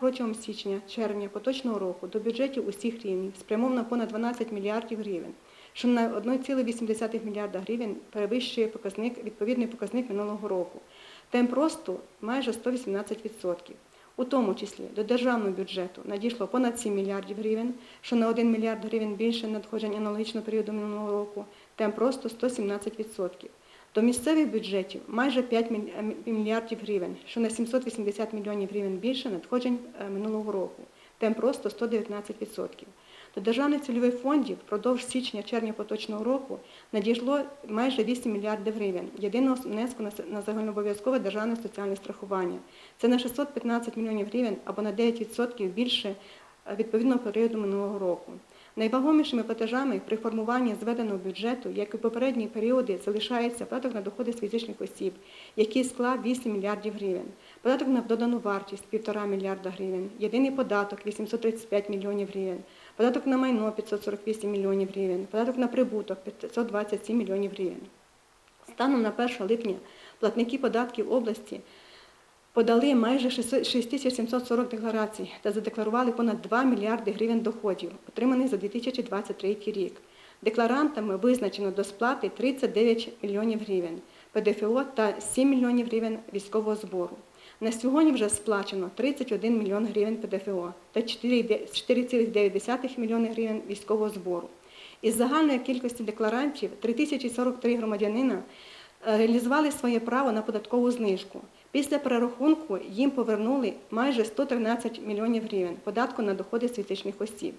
протягом січня-червня поточного року до бюджетів усіх рівнів спрямовано понад 12 мільярдів гривень, що на 1,8 мільярда гривень перевищує показник, відповідний показник минулого року. Темп росту майже 118%. У тому числі до державного бюджету надійшло понад 7 мільярдів гривень, що на 1 мільярд гривень більше надходжень аналогічного періоду минулого року. Темп росту 117%. До місцевих бюджетів майже 5 е, мільярдів гривень, що на 780 мільйонів гривень більше надходжень е, минулого року. Темп росту 119%. До державних цільових фондів впродовж січня-червня поточного року надійшло майже 8 мільярдів гривень єдиного внеску на загальнообов'язкове державне соціальне страхування. Це на 615 мільйонів гривень або на 9% більше е, відповідного періоду минулого року. Найвагомішими платежами при формуванні зведеного бюджету, як і в попередні періоди, залишається податок на доходи з фізичних осіб, який склав 8 мільярдів гривень, податок на додану вартість 1,5 мільярда гривень, єдиний податок 835 мільйонів гривень, податок на майно 548 мільйонів гривень, податок на прибуток 527 мільйонів гривень. Станом на 1 липня платники податків області подали майже 6740 декларацій та задекларували понад 2 мільярди гривень доходів, отриманих за 2023 рік. Декларантами визначено до сплати 39 мільйонів гривень ПДФО та 7 мільйонів гривень військового збору. На сьогодні вже сплачено 31 мільйон гривень ПДФО та 4,9 мільйони гривень військового збору. Із загальної кількості декларантів 3043 громадянина е, реалізували своє право на податкову знижку. Після перерахунку їм повернули майже 113 мільйонів гривень податку на доходи з фізичних осіб.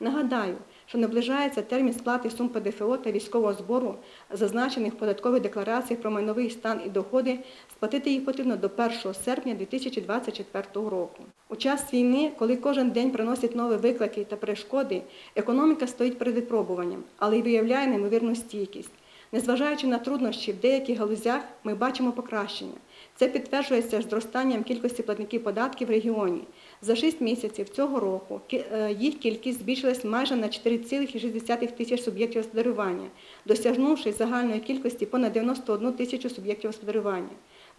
Нагадаю, що наближається термін сплати сум ПДФО та військового збору, зазначених в податкових деклараціях про майновий стан і доходи, сплатити їх потрібно до 1 серпня 2024 року. У час війни, коли кожен день приносить нові виклики та перешкоди, економіка стоїть перед випробуванням, але й виявляє неймовірну стійкість. Незважаючи на труднощі в деяких галузях, ми бачимо покращення. Це підтверджується зростанням кількості платників податків в регіоні. За 6 місяців цього року е, їх кількість збільшилась майже на 4,6 тисяч суб'єктів господарювання, досягнувши загальної кількості понад 91 тисячу суб'єктів господарювання.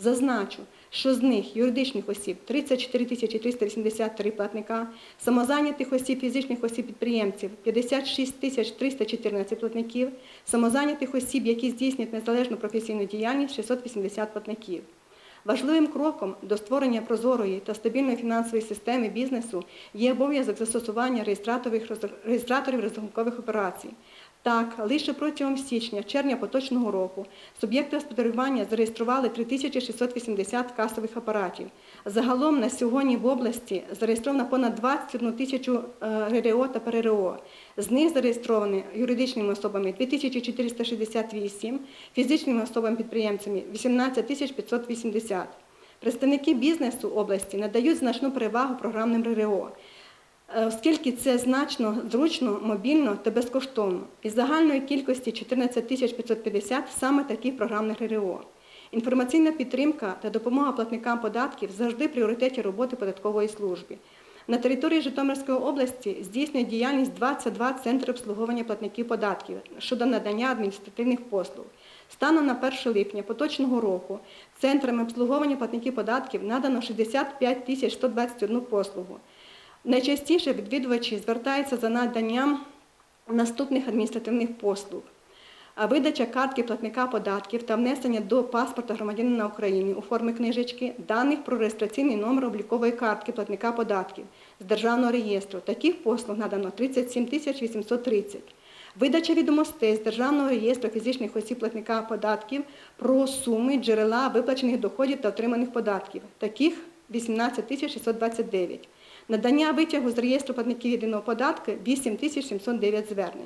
Зазначу, що з них юридичних осіб 34 тисячі 383 платника, самозайнятих осіб, фізичних осіб підприємців 56 тисяч 314 платників, самозайнятих осіб, які здійснюють незалежну професійну діяльність 680 платників. Важливим кроком до створення прозорої та стабільної фінансової системи бізнесу є обов'язок застосування реєстраторів розрахункових операцій. Так, лише протягом січня-червня поточного року суб'єкти господарювання зареєстрували 3680 касових апаратів. Загалом на сьогодні в області зареєстровано понад 21 тисячу е, РРО та ПРРО. З них зареєстровані юридичними особами 2468, фізичними особами-підприємцями 18 580. Представники бізнесу області надають значну перевагу програмним РРО, оскільки це значно зручно, мобільно та безкоштовно. Із загальної кількості 14 550 саме таких програмних РРО. Інформаційна підтримка та допомога платникам податків завжди в пріоритеті роботи податкової служби. На території Житомирської області здійснює діяльність 22 центри обслуговування платників податків щодо надання адміністративних послуг. Станом на 1 липня поточного року центрами обслуговування платників податків надано 65 тисяч 121 послугу. Найчастіше відвідувачі звертаються за наданням наступних адміністративних послуг. Видача картки платника податків та внесення до паспорта громадянина України у формі книжечки даних про реєстраційний номер облікової картки платника податків з державного реєстру. Таких послуг надано 37 830. Видача відомостей з державного реєстру фізичних осіб платника податків про суми джерела виплачених доходів та отриманих податків. Таких 18 629. Надання витягу з реєстру платників єдиного податку 8 709 звернень.